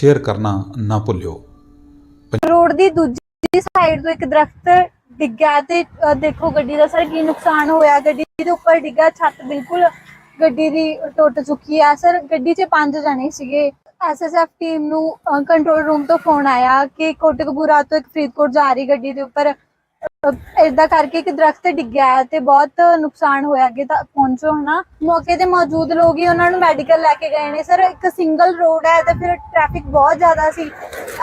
Share ਕਰਨਾ ਨਾ ਭੁੱਲਿਓ। Road ਦੀ ਦੂਜੀ ਸਾਈਡ ਤੋਂ ਇੱਕ ਦਰਖਤ ਡਿੱਗਿਆ ਤੇ ਦੇਖੋ ਗੱਡੀ ਦਾ ਸਰ ਕੀ ਨੁਕਸਾਨ ਹੋਇਆ। ਗੱਡੀ ਦੇ ਉੱਪਰ ਡਿੱਗਾ ਛੱਤ ਬਿਲਕੁਲ ਗੱਡੀ ਦੀ ਟੁੱਟ ਚੁੱਕੀ ਹੈ ਸਰ, ਗੱਡੀ 'ਚ ਪੰਜ ਜਣੇ ਸੀਗੇ। ਐਸਐਸਐਫ ਟੀਮ ਨੂੰ ਕੰਟਰੋਲ ਰੂਮ ਤੋਂ ਫੋਨ ਆਇਆ ਕਿ ਕੋਟਕਪੂਰਾ ਤੋਂ ਇੱਕ ਫਰੀਦਕੋਟ ਜਾ ਰਹੀ ਗੱਡੀ ਦੇ ਉੱਪਰ। ਇਦਾਂ ਕਰਕੇ ਇੱਕ ਦਰਖਤ ਡਿੱਗਿਆ ਹੈ ਤੇ ਬਹੁਤ ਨੁਕਸਾਨ ਹੋਇਆ ਅੱਗੇ ਤੱਕ ਪਹੁੰਚੋ ਹਨਾ। ਮੌਕੇ ਤੇ ਮੌਜੂਦ ਲੋਕ ਹੀ ਉਹਨਾਂ ਨੂੰ ਮੈਡੀਕਲ ਲੈ ਕੇ ਗਏ ਨੇ। ਸਰ ਇੱਕ ਸਿੰਗਲ ਰੋਡ ਹੈ ਤੇ ਫਿਰ ਟ੍ਰੈਫਿਕ ਬਹੁਤ ਜ਼ਿਆਦਾ ਸੀ।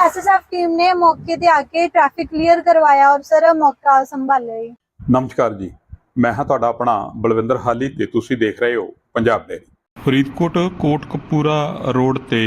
ਐਸਐਸਐਫ ਟੀਮ ਨੇ ਮੌਕੇ ਤੇ ਆ ਕੇ ਟ੍ਰੈਫਿਕ ਕਲੀਅਰ ਕਰਵਾਇਆ ਔਰ ਸਰ ਮੌਕਾ ਸੰਭਾਲਿਆ ਜੀ। ਨਮਸਕਾਰ ਜੀ। ਮੈਂ ਹਾਂ ਤੁਹਾਡਾ ਆਪਣਾ ਬਲਵਿੰਦਰ ਹਾਲੀ ਤੇ ਤੁਸੀਂ ਦੇਖ ਰਹੇ ਹੋ ਪੰਜਾਬ ਡੇਰੀ ਫਰੀਦਕੋਟ ਕੋਟਕਪੂਰਾ ਰੋਡ ਤੇ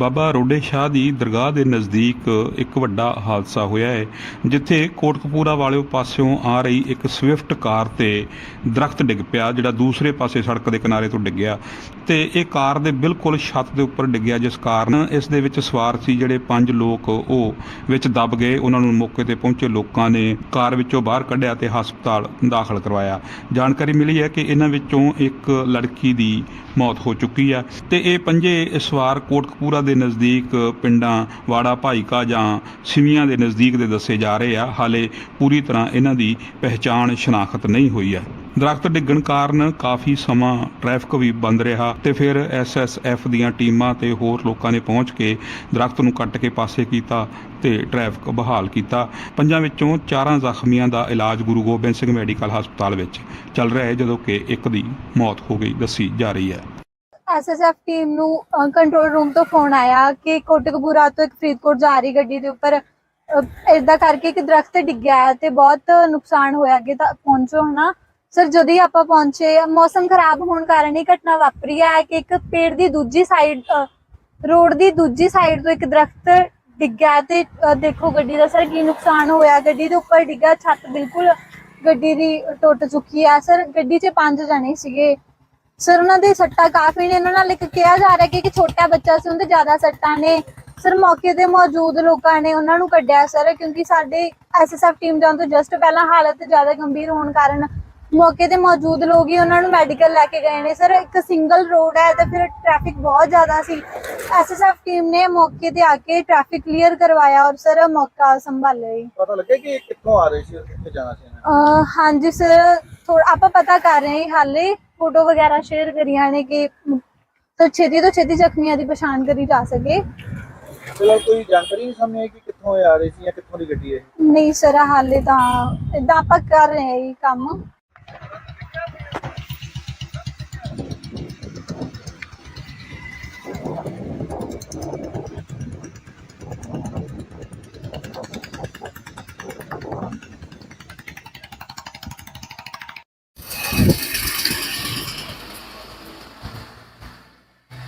ਬਾਬਾ ਰੋਡੇ ਸ਼ਾਹ ਦੀ ਦਰਗਾਹ ਦੇ ਨਜ਼ਦੀਕ ਇੱਕ ਵੱਡਾ ਹਾਦਸਾ ਹੋਇਆ ਹੈ, ਜਿੱਥੇ ਕੋਟਕਪੂਰਾ ਵਾਲਿਓ ਪਾਸਿਓਂ ਆ ਰਹੀ ਇੱਕ ਸਵਿਫਟ ਕਾਰ ਤੇ ਦਰਖਤ ਡਿੱਗ ਪਿਆ, ਜਿਹੜਾ ਦੂਸਰੇ ਪਾਸੇ ਸੜਕ ਦੇ ਕਿਨਾਰੇ ਤੋਂ ਡਿੱਗਿਆ। ਤੇ ਇਹ ਕਾਰ ਦੇ ਬਿਲਕੁਲ ਛੱਤ ਦੇ ਉੱਪਰ ਡਿੱਗਿਆ, ਜਿਸ ਕਾਰਨ ਇਸ ਦੇ ਵਿੱਚ ਸਵਾਰ ਸੀ ਜਿਹੜੇ ਪੰਜ ਲੋਕ, ਉਹ ਵਿੱਚ ਦਬ ਗਏ। ਉਹਨਾਂ ਨੂੰ ਮੌਕੇ ਤੇ ਪਹੁੰਚੇ ਲੋਕਾਂ ਨੇ ਕਾਰ ਵਿੱਚੋਂ ਬਾਹਰ ਕੱਢਿਆ ਤੇ ਹਸਪਤਾਲ ਦਾਖਲ ਕਰਵਾਇਆ। ਜਾਣਕਾਰੀ ਮਿਲੀ ਹੈ ਕਿ ਇਹਨਾਂ ਵਿੱਚੋਂ ਇੱਕ ਲੜਕੀ ਦੀ ਮੌਤ ਹੋ ਚੁੱਕੀ ਆ ਤੇ ਇਹ ਪੰਜੇ ਸਵਾਰ ਕੋਟਕਪੂਰਾ ਦੇ ਨਜ਼ਦੀਕ ਪਿੰਡਾਂ, ਵਾੜਾ, ਭਾਈਕਾ ਜਾਂ ਸਿਵੀਆਂ ਦੇ ਨਜ਼ਦੀਕ ਦੇ ਦੱਸੇ ਜਾ ਰਹੇ ਆ। ਹਾਲੇ ਪੂਰੀ ਤਰ੍ਹਾਂ ਇਹਨਾਂ ਦੀ ਪਹਿਚਾਣ ਸ਼ਨਾਖਤ ਨਹੀਂ ਹੋਈ ਹੈ। ਦਰਖਤ ਡਿੱਗਣ ਕਾਰਨ ਕਾਫੀ ਸਮਾਂ ਟ੍ਰੈਫਿਕ ਵੀ ਬੰਦ ਰਿਹਾ ਤੇ ਫਿਰ ਐਸਐਸਐਫ ਦੀਆਂ ਟੀਮਾਂ ਤੇ ਹੋਰ ਲੋਕਾਂ ਨੇ ਪਹੁੰਚ ਕੇ ਦਰਖਤ ਨੂੰ ਕੱਟ ਕੇ ਪਾਸੇ ਕੀਤਾ ਤੇ ਟ੍ਰੈਫਿਕ ਬਹਾਲ ਕੀਤਾ। ਪੰਜਾਂ ਵਿੱਚੋਂ ਚਾਰਾਂ ਜ਼ਖਮੀਆਂ ਦਾ ਇਲਾਜ ਗੁਰੂ ਗੋਬਿੰਦ ਸਿੰਘ ਮੈਡੀਕਲ ਹਸਪਤਾਲ ਵਿੱਚ ਚੱਲ ਰਿਹਾ ਹੈ, ਜਦੋਂ ਕਿ ਇੱਕ ਦੀ ਮੌਤ ਹੋ ਗਈ, ਦੱਸੀ ਜਾ ਰਹੀ ਹੈ। ਐਸਐਸਐਫ ਟੀਮ ਨੂੰ ਕੰਟਰੋਲ ਰੂਮ ਤੋਂ ਫੋਨ ਆਇਆ ਕਿ ਕੋਟਕਪੂਰਾ ਤੋਂ ਇੱਕ ਫਰੀਦਕੋਟ ਜਾ ਰਹੀ ਗੱਡੀ ਦੇ ਉੱਪਰ ਇਦਾਂ ਕਰਕੇ ਇੱਕ ਦਰਖਤ ਡਿੱਗਿਆ ਹੈ ਤੇ ਬਹੁਤ ਨੁਕਸਾਨ ਹੋਇਆ ਅੱਗੇ ਤੱਕ ਪਹੁੰਚੋ ਹਨਾ। ਸਰ ਜਦੋਂ ਹੀ ਆਪਾਂ ਪਹੁੰਚੇ, ਮੌਸਮ ਖਰਾਬ ਹੋਣ ਕਾਰਨ ਇਹ ਘਟਨਾ ਵਾਪਰੀ ਹੈ ਕਿ ਇੱਕ ਪੇੜ ਦੀ ਦੂਜੀ ਸਾਈਡ ਰੋਡ ਦੀ ਦੂਜੀ ਸਾਈਡ ਤੋਂ ਇੱਕ ਦਰਖਤ ਡਿੱਗਿਆ ਤੇ ਦੇਖੋ ਗੱਡੀ ਦਾ ਸਰ ਕੀ ਨੁਕਸਾਨ ਹੋਇਆ। ਗੱਡੀ ਦੇ ਉੱਪਰ ਡਿੱਗਾ ਛੱਤ ਬਿਲਕੁਲ ਗੱਡੀ ਦੀ ਟੁੱਟ ਚੁੱਕੀ ਹੈ। ਸਰ ਗੱਡੀ 'ਚ ਪੰਜ ਜਣੇ ਸੀਗੇ। ਸਰ ਉਹਨਾਂ ਦੇ ਸੱਟਾਂ ਕਾਫੀ ਨੇ। ਉਹਨਾਂ ਨਾਲ ਇੱਕ ਕਿਹਾ ਜਾ ਰਿਹਾ ਕਿ ਇੱਕ ਛੋਟਾ ਬੱਚਾ ਸੀ ਉਹਦੇ ਜ਼ਿਆਦਾ ਸੱਟਾਂ ਨੇ। ਸਰ ਮੌਕੇ ਤੇ ਮੌਜੂਦ ਲੋਕਾਂ ਨੇ ਉਹਨਾਂ ਨੂੰ ਕੱਢਿਆ ਸਰ ਕਿਉਂਕਿ ਸਾਡੇ ਐਸਐਸਐਫ ਟੀਮ ਜਾਣ ਤੋਂ ਜਸਟ ਪਹਿਲਾਂ ਹਾਲਤ ਜ਼ਿਆਦਾ ਗੰਭੀਰ ਹੋਣ ਕਾਰਨ ਮੌਕੇ ਤੇ ਮੌਜੂਦ ਲੋਕ ਹੀ ਉਹਨਾਂ ਨੂੰ ਮੈਡੀਕਲ ਲੈ ਕੇ ਗਏ ਨੇ। ਸਰ ਇੱਕ ਸਿੰਗਲ ਰੋਡ ਹੈ ਤੇ ਫਿਰ ਟ੍ਰੈਫਿਕ ਬਹੁਤ ਜ਼ਿਆਦਾ ਸੀ। ਐਸਐਸਐਫ ਟੀਮ ਨੇ ਮੌਕੇ ਤੇ ਆ ਕੇ ਟ੍ਰੈਫਿਕ ਕਲੀਅਰ ਕਰਵਾਇਆ ਔਰ ਸਰ ਮੌਕਾ ਸੰਭਾਲਿਆ ਜੀ। ਪਤਾ ਲੱਗਿਆ ਕਿ ਕਿੱਥੋਂ ਆ ਰਹੇ ਸੀ ਕਿੱਥੇ ਜਾਣਾ ਸੀ ਇਹਨਾਂ ਹਾਂਜੀ ਸਰ ਥੋੜਾ ਆਪਾਂ ਪਤਾ ਕਰ ਰਹੇ ਹਾਂ ਹਾਲੇ ਫੋਟੋ ਵਗੈਰਾ ਸ਼ੇਅਰ ਕਰੀਆਂ ਨੇ ਕਿ ਤਾਂ ਛੇਤੀ ਤੋਂ ਛੇਤੀ ਜ਼ਖਮੀਆਂ ਦੀ ਪਛਾਣ ਕਰੀ ਜਾ ਸਕੇ। ਫਿਲਹਾਲ ਕੋਈ ਜਾਣਕਾਰੀ ਨਹੀਂ ਸਾਹਮਣੇ ਆਈ ਕਿ ਕਿੱਥੋਂ ਇਹ ਆ ਰਹੇ ਸੀ ਜਾਂ ਕਿੱਥੋਂ ਦੀ ਗੱਡੀ ਹੈ ਨਹੀਂ ਸਰ ਹਾਲੇ ਤਾਂ ਇਦਾਂ ਆਪਾਂ ਕਰ ਰਹੇ ਹਾਂ ਇਹ ਕੰਮ।